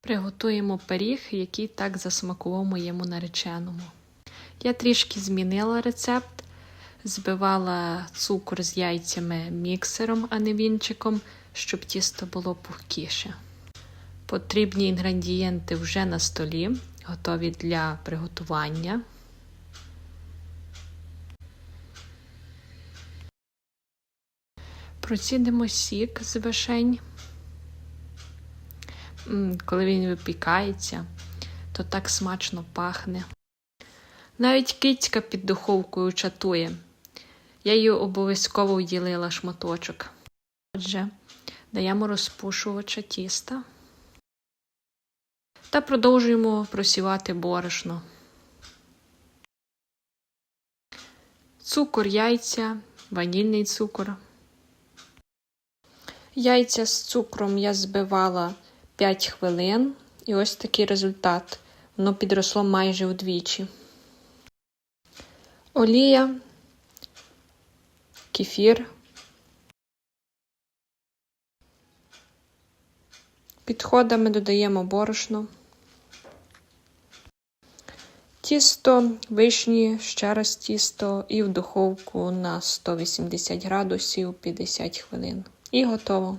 Приготуємо пиріг, який так засмакував моєму нареченому. Я трішки змінила рецепт, збивала цукор з яйцями міксером, а не вінчиком, щоб тісто було пухкіше. Потрібні інгредієнти вже на столі, готові для приготування. Процідимо сік з вишень. Коли він випікається, то так смачно пахне. Навіть кицька під духовкою чатує. Я її обов'язково вділила шматочок. Отже, даємо розпушувача тіста та продовжуємо просівати борошно. Цукор, яйця, ванільний цукор. Яйця з цукром я збивала 5 хвилин, і ось такий результат. Воно підросло майже вдвічі. Олія, кефір. Підходами додаємо борошно. Тісто, вишні, ще раз тісто і в духовку на 180 градусів 50 хвилин. І готово.